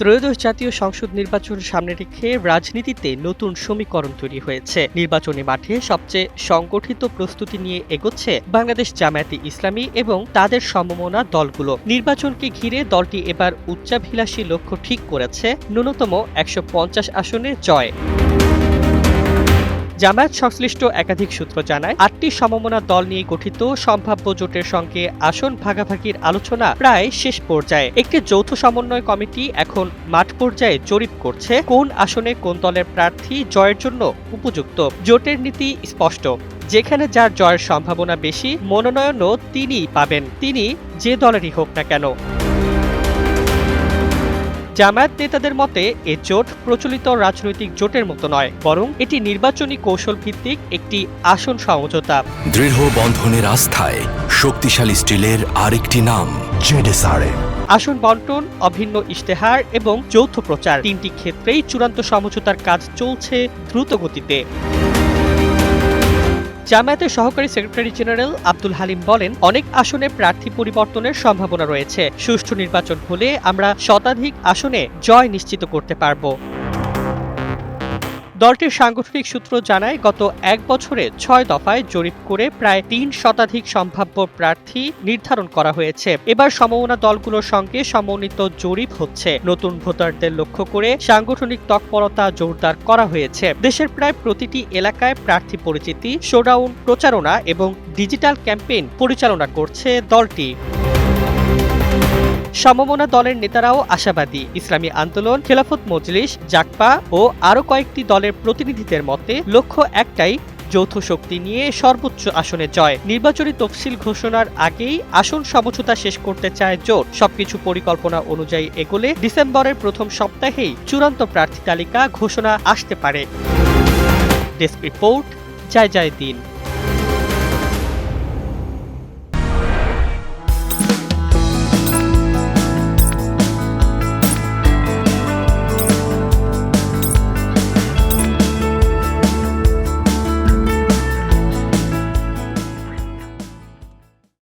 ত্রয়োদশ জাতীয় সংসদ নির্বাচন সামনে রেখে রাজনীতিতে নতুন সমীকরণ তৈরি হয়েছে। নির্বাচনী মাঠে সবচেয়ে সংগঠিত প্রস্তুতি নিয়ে এগোচ্ছে বাংলাদেশ জামায়াতে ইসলামী এবং তাদের সমমনা দলগুলো। নির্বাচনকে ঘিরে দলটি এবার উচ্চাভিলাষী লক্ষ্য ঠিক করেছে। ন্যূনতম একশো পঞ্চাশ আসনে জয়। জামায়াত সংশ্লিষ্ট একাধিক সূত্র জানায়, আটটি সমমনা দল নিয়ে গঠিত সম্ভাব্য জোটের সঙ্গে আসন ভাগাভাগির আলোচনা প্রায় শেষ পর্যায়ে। একটি যৌথ সমন্বয় কমিটি এখন মাঠ পর্যায়ে জরিপ করছে কোন আসনে কোন দলের প্রার্থী জয়ের জন্য উপযুক্ত। জোটের নীতি স্পষ্ট, যেখানে যার জয়ের সম্ভাবনা বেশি, মনোনয়নও তিনিই পাবেন, তিনি যে দলেরই হোক না কেন। জামায়াত নেতাদের মতে এ জোট প্রচলিত রাজনৈতিক জোটের মতো নয় বরং এটি নির্বাচনী কৌশল ভিত্তিক একটি আসন সমঝোতা। দৃঢ় বন্ধনের আস্থায় শক্তিশালী স্টিলের আরেকটি নাম জেডেসআরএম। আসন বন্টন অভিন্ন ইশতেহার এবং যৌথ প্রচার তিনটি ক্ষেত্রেই চূড়ান্ত সমঝোতার কাজ চলছে দ্রুত গতিতে। জামায়াতের সহকারী সেক্রেটারি জেনারেল আব্দুল হালিম বলেন, অনেক আসনে প্রার্থী পরিবর্তনের সম্ভাবনা রয়েছে। সুষ্ঠু নির্বাচন হলে আমরা শতাধিক আসনে জয় নিশ্চিত করতে পারব। দলটির সাংগঠনিক সূত্র জানায়, গত এক বছরে ছয় দফায় জরিপ করে প্রায় তিন শতাধিক সম্ভাব্য প্রার্থী নির্ধারণ করা হয়েছে। এবার সমমনা দলগুলোর সঙ্গে সমন্বিত জরিপ হচ্ছে। নতুন ভোটারদের লক্ষ্য করে সাংগঠনিক তৎপরতা জোরদার করা হয়েছে। দেশের প্রায় প্রতিটি এলাকায় প্রার্থী পরিচিতি, শোডাউন প্রচারণা এবং ডিজিটাল ক্যাম্পেইন পরিচালনা করছে দলটি। সমমনা দলের নেতারাও আশাবাদী। ইসলামী আন্দোলন, খেলাফত মজলিস জাকপা ও আরও কয়েকটি দলের প্রতিনিধিদের মতে লক্ষ্য একটাই, যৌথ শক্তি নিয়ে সর্বোচ্চ আসনে জয়। নির্বাচনী তফসিল ঘোষণার আগেই আসন সমঝোতা শেষ করতে চায় জোট। সবকিছু পরিকল্পনা অনুযায়ী এগোলে ডিসেম্বরের প্রথম সপ্তাহেই চূড়ান্ত প্রার্থী তালিকা ঘোষণা আসতে পারে। ডেস্ক রিপোর্ট, জয় জয় দিন।